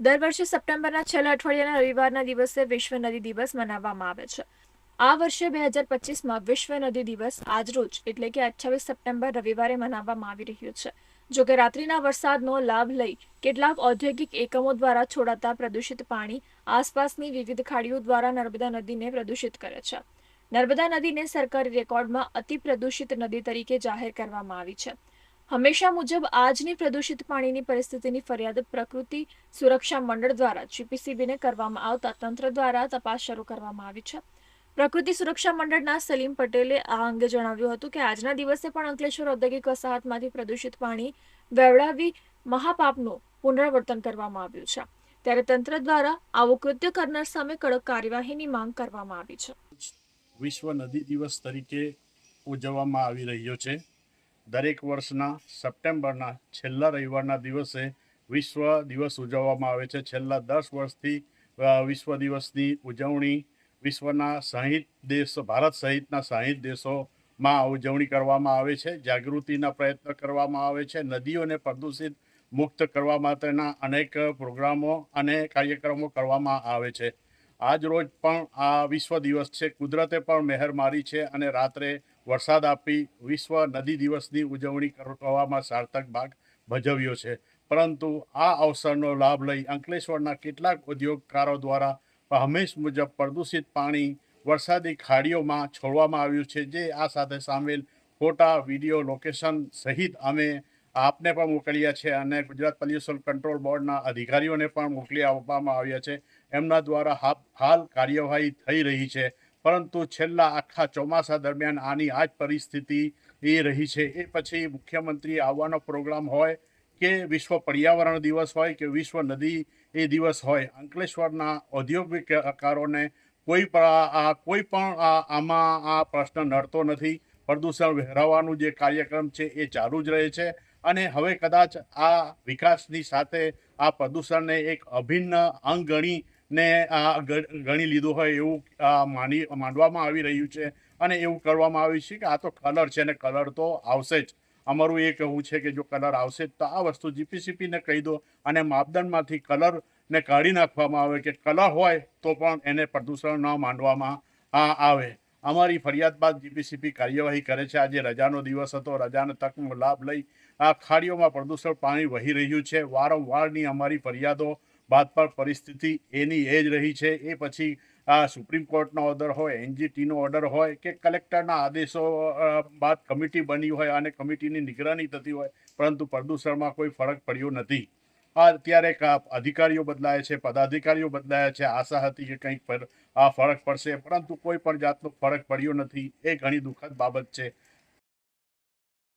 દર વર્ષે સપ્ટેમ્બરના છેલ્લા અઠવાડિયાના રવિવારના દિવસે વિશ્વ નદી દિવસ મનાવવામાં આવે છે. આ વર્ષે બે હજાર પચીસમાં વિશ્વ નદી દિવસ આજરોજ એટલે કે અઠ્યાવીસ સપ્ટેમ્બર રવિવારે મનાવવામાં આવી રહ્યો છે. જોકે રાત્રિના વરસાદનો લાભ લઈ કેટલાક ઔદ્યોગિક એકમો દ્વારા છોડાતા પ્રદૂષિત પાણી આસપાસની વિવિધ ખાડીઓ દ્વારા નર્મદા નદીને પ્રદૂષિત કરે છે. નર્મદા નદીને સરકારી રેકોર્ડમાં અતિ પ્રદૂષિત નદી તરીકે જાહેર કરવામાં આવી છે. હંમેશા મુજબ આજની પ્રદૂષિત પાણીની પરિસ્થિતિની ફરિયાદ પ્રકૃતિ સુરક્ષા મંડળ દ્વારા, જીપીસીબીને કરવામાં આવતા તંત્ર દ્વારા તપાસ શરૂ કરવામાં આવી છે. પ્રકૃતિ સુરક્ષા મંડળના સલીમ પટેલે આ અંગે જણાવ્યું હતું કે આજના દિવસે પણ અંકલેશ્વર ઔદ્યોગિક વસાહતમાંથી પ્રદૂષિત પાણી વેવડાવી મહાપાપનું પુનરાવર્તન કરવામાં આવ્યું છે. ત્યારે તંત્ર દ્વારા આવું કૃત્ય કરનાર સામે કડક કાર્યવાહીની માંગ કરવામાં આવી છે. વિશ્વ નદી દિવસ તરીકે ઉજવવામાં આવી રહ્યો છે. દરેક વર્ષના સપ્ટેમ્બરના છેલ્લા રવિવારના દિવસે વિશ્વ દિવસ ઉજવવામાં આવે છે. છેલ્લા દસ વર્ષથી વિશ્વ દિવસની ઉજવણી વિશ્વના સાહીઠ દેશ, ભારત સહિતના સાહીઠ દેશોમાં ઉજવણી કરવામાં આવે છે. જાગૃતિના પ્રયત્ન કરવામાં આવે છે. નદીઓને પ્રદૂષિત મુક્ત કરવા માટેના અનેક પ્રોગ્રામો અને કાર્યક્રમો કરવામાં આવે છે. આજ રોજ પણ આ વિશ્વ દિવસ છે. કુદરતે પણ મહેર મારી છે અને રાત્રે વરસાદ આપી વિશ્વ નદી દિવસની ઉજવણી કરવામાં સાર્થક ભાગ ભજવ્યો છે. પરંતુ આ અવસરનો લાભ લઈ અંકલેશ્વરના કેટલાક ઉદ્યોગકારો દ્વારા હંમેશ મુજબ પ્રદૂષિત પાણી વરસાદી ખાડીઓમાં છોડવામાં આવ્યું છે. જે આ સાથે સામેલ ફોટા વીડિયો લોકેશન સહિત અમે આપને પણ મોકલ્યા છે અને ગુજરાત પોલ્યુશન કંટ્રોલ બોર્ડના અધિકારીઓને પણ મોકલી આપવામાં આવ્યા છે. એમના દ્વારા હાલ કાર્યવાહી થઈ રહી છે. પરંતુ છેલ્લા આખા ચોમાસા દરમિયાન આની આ જ પરિસ્થિતિ એ રહી છે. એ પછી મુખ્યમંત્રી આવવાનો પ્રોગ્રામ હોય કે વિશ્વ પર્યાવરણ દિવસ હોય કે વિશ્વ નદી એ દિવસ હોય, અંકલેશ્વરના ઔદ્યોગિકકારોને કોઈ પણ આ કોઈ પણ આમાં આ પ્રશ્ન નડતો નથી. પ્રદૂષણ વહેરાવાનું જે કાર્યક્રમ છે એ ચાલુ જ રહે છે. અને હવે કદાચ આ વિકાસની સાથે આ પ્રદૂષણને એક અભિન્ન અંગ ગણીને ગણી લીધું હોય એવું માની, માંડવામાં આવી રહ્યું છે અને એવું કરવામાં આવ્યું છે કે આ તો કલર છે ને કલર તો આવશે જ. અમારું એ કહેવું છે કે જો કલર આવશે તો આ વસ્તુ જીપીસીપીને કહી દો અને માપદંડમાંથી કલરને કાઢી નાખવામાં આવે કે કલર હોય તો પણ એને પ્રદૂષણ ન માંડવામાં આવે. અમારી ફરિયાદ બાદ જીપીસીપી કાર્યવાહી કરે છે. આજે રજાનો દિવસ હતો. રજાના તકનો લાભ લઈ આ ખાડીઓમાં પ્રદૂષણ પાણી વહી રહ્યું છે. વારંવારની અમારી ફરિયાદો બાદ પર પરિસ્થિતિ એની એ જ રહી છે. એ પછી આ સુપ્રીમ કોર્ટનો ઓર્ડર હોય, એનજીટીનો ઓર્ડર હોય કે કલેક્ટરના આદેશો બાદ કમિટી બની હોય અને કમિટીની નિગરાની થતી હોય, પરંતુ પ્રદૂષણમાં કોઈ ફરક પડ્યો નથી. અત્યારે અધિકારીઓ બદલાય છે, પદાધિકારીઓ બદલાયા છે. આશા હતી કે કંઈક આ ફરક પડશે, પરંતુ કોઈ પણ જાતનો ફરક પડ્યો નથી. એ ઘણી દુઃખદ બાબત છે.